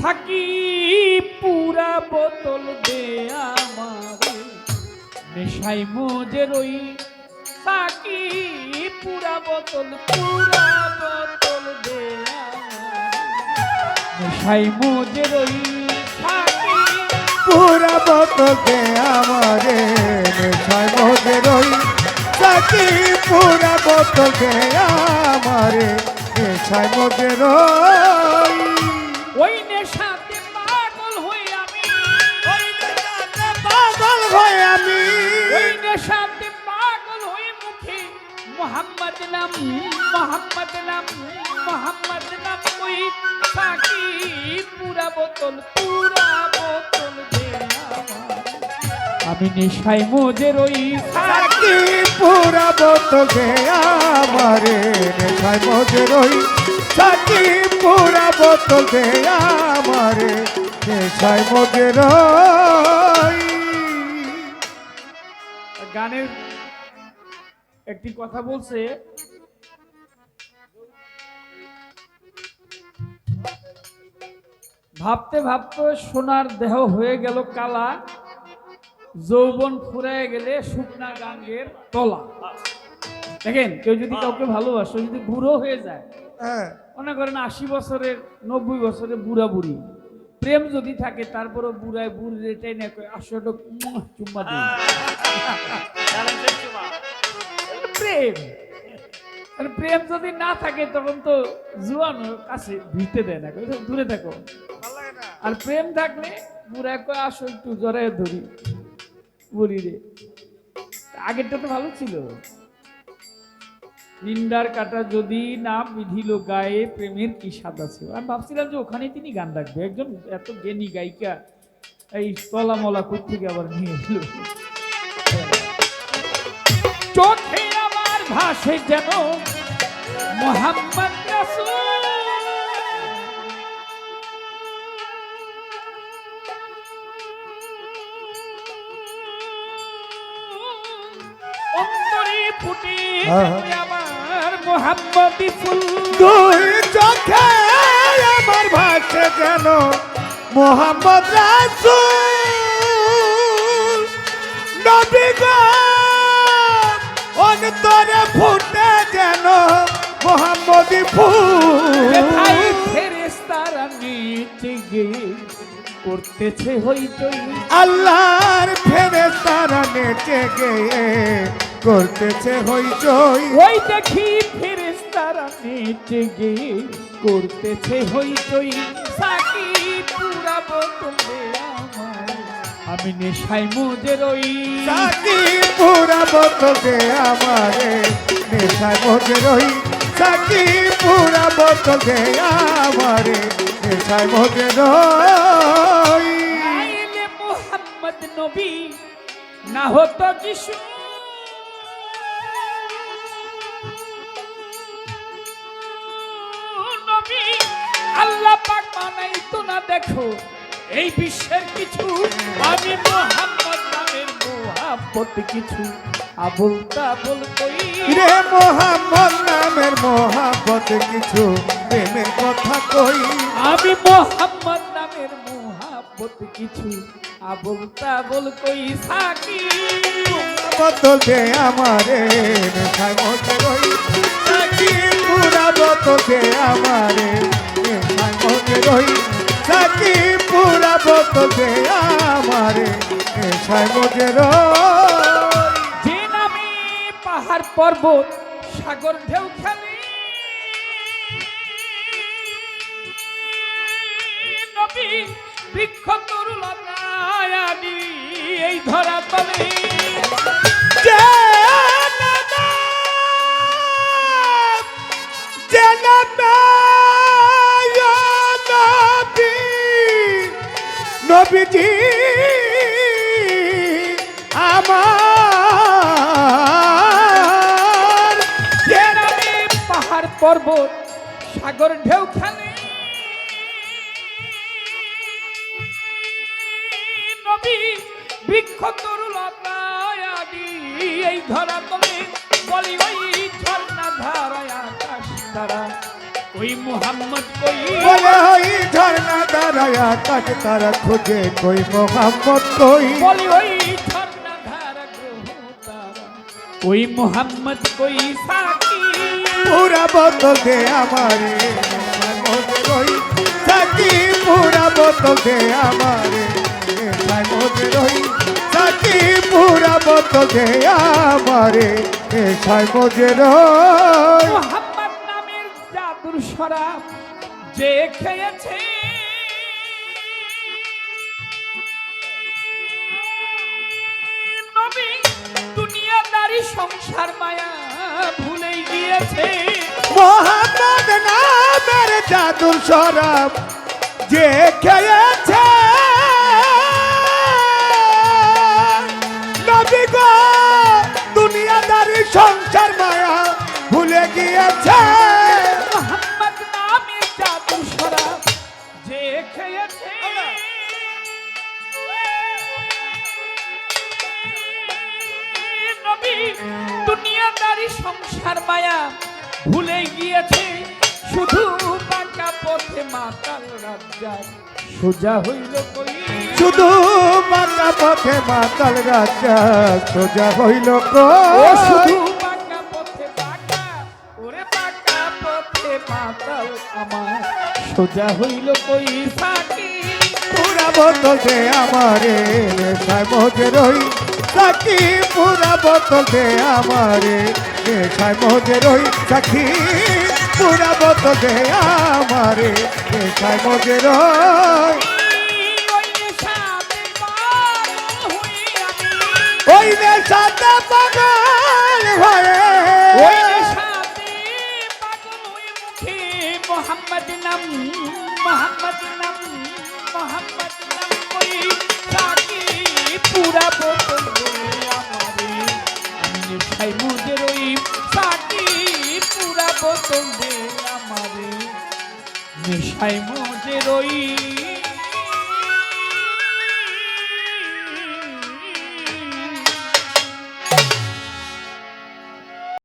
Psaki পুরা বোতল দে আমারে। নেশাই মোজে রই সাকি পুরা বোতল পুরা বোতল দে নেশাই মোজে রই সাকি পুরা বোতলকে আমারে। নেশায় মধ্যে রই সাকি পুরা বোতলকে আমারে। নেশায় মধ্যে রই নাম মোহাম্মদ নাম মোহাম্মদ নাম ওই সাকি পুরা বোতল পুরা বোতল। আমি নেশায় মোজের ওই সাকি পুরা বোতলকে আমারে। নেশায় মধ্যে রই সাকি পুরা বোতলকে আমারে। নেশায় মধ্যে রই। গানের একটি কথা বলছে ভাবতে ভাবতে সোনার দেহ হয়ে গেল কালা। যৌবন ফুরায় গেলে শুকনা গাঙ্গের তলা। দেখেন কেউ যদি কাউকে ভালোবাসে যদি বুড়ো হয়ে যায় হ্যাঁ। মনে করেন আশি বছরের নব্বই বছরের বুড়া বুড়ি। প্রেম যদি থাকে তারপরে বুড়ায় বুড়ি রেটাই না কয় আসো একটু উম চুম্মা দিই প্রেম। আর প্রেম যদি না থাকে তখন তো জুয়ান কাছে ভিড়তে দেয় না। দূরে থাকো। আর প্রেম থাকলে বুড়া কয় আসো একটু জড়ায় ধরি। বুড়ি রে। আগেরটা তো ভালো ছিল। নিন্দার কাটা যদি না বিধিল গায়ে প্রেমের কি সাদা ছিল আমি ভাবছিলাম যে ওখানে তিনি গান রাখবে। একজন এত জ্ঞানী গায়িকা এই তলা মলা থেকে আবার নিয়ে এলো? চোখে ভাসে যেন মোহাম্মদ। যেন আমার মোহাম্মদি ফুল দুই চোখে আমার ভাসে যেন মোহাম্মদ রাসূল। নবী গো অন্তরে ফুটে যেন মোহাম্মদি ফুল। ফেরেশতারা নিচে গিয়ে করতেছে হইচই আল্লাহর ফেরেশতারা নেচে গিয়ে করতেছে হইচই ওই দেখি ফেরেশতারা নিচে গিয়ে করতেছে হইচই সাকি পুরা বোতলে আমার। আমি নেশায় মজে রই। সাকি পুরা বোতলে আমারে নেশায় মধ্যে রই। সাকি পুরা বোতলে আমারে মধ্যে রই। আইলে মোহাম্মদ নবী না হতো যিশু নবী আল্লাহ পাক বানাইতো না দেখো। এই বিশ্বের কিছু আমি মোহাম্মদ নামের মোহাম্মত কিছু। আবুল তাবুল কই রে মোহাম্মদ নামের মোহাম্মত কিছু প্রেমের কথা কই। আমি মোহাম্মদ নামের মোহাম্মত কিছু আবুল তাবুল কই সাকি। বোতলে আমারে নেশায় মধ্যে রই সাকি পুরা বোতলে আমারে নেশায় মধ্যে রই সাকি পুরা বোতলে আমারে নেশায় যে নামে পাহাড় পর্বত, সাগর ঢেউ খেলে। নবী বৃক্ষ তরুলতায়ানি এই ধরা তলে। পর্বত সাগর ঢেউ খেলে। নবী বৃক্ষ তরুলতায়ানি এই ধরা তলে বলি ওই ঝর্ণা ধারায় আকাশ তারা। ওই মোহাম্মদ কই? বলে ওই ঝর্ণা দাঁড়ায় আকাশ তারা খুঁজে কই মোহাম্মদ কই? বলি ওই ঝর্ণা ধারা গ্রহ তারা। ওই মোহাম্মদ কই? পুরা বোতল দে আমারে রই সাকি পুরা বোতল দে আমারে রই সাকি পুরা বোতল দে আমারে সাইমদ রই। মোহাম্মদ নামের জাদুর শরাব যে খেয়েছে। দুনিয়াদারি সংসার মায়া ভুলে গিয়েছে মোহাম্মদ নামের জাদুর শরাব যে খেয়েছে। নবী গো দুনিয়াদারি সংসার মায়া ভুলে গিয়েছে। মোহাম্মদ নামের জাদুর শরাব যে খেয়েছে। দুনিয়াদারি সংসার মায়া ভুলে গিয়েছে। শুধু বাঁকা পথে মাতাল রাজ্জাক। সোজা হইল কই শুধু বাঁকা পথে মাতাল রাজা সোজা হইল ও কই। শুধু পাকা পথে বাঁকা ওরে বাঁকা পথে মাতাল আমার। সোজা হইল কই সাকি পুরা বোতল দে আমারে মজে রই সাকি পুরা বোতল আমারে। নেশায় মজে রই সাকি পুরা বোতল আমারে। নেশায় মজে রই ওই ওই নেশাতে পাগল হয়ে ওই নেশাতে পাগল হই মুখে মোহাম্মদ নাম মোহাম্মদ নাম মোহাম্মদ নাম কই সাকি পুরা বোতল দে আমারে আমি নেশায় মজে রই সাকি পুরা বোতল দে আমারে নেশায় মজে রই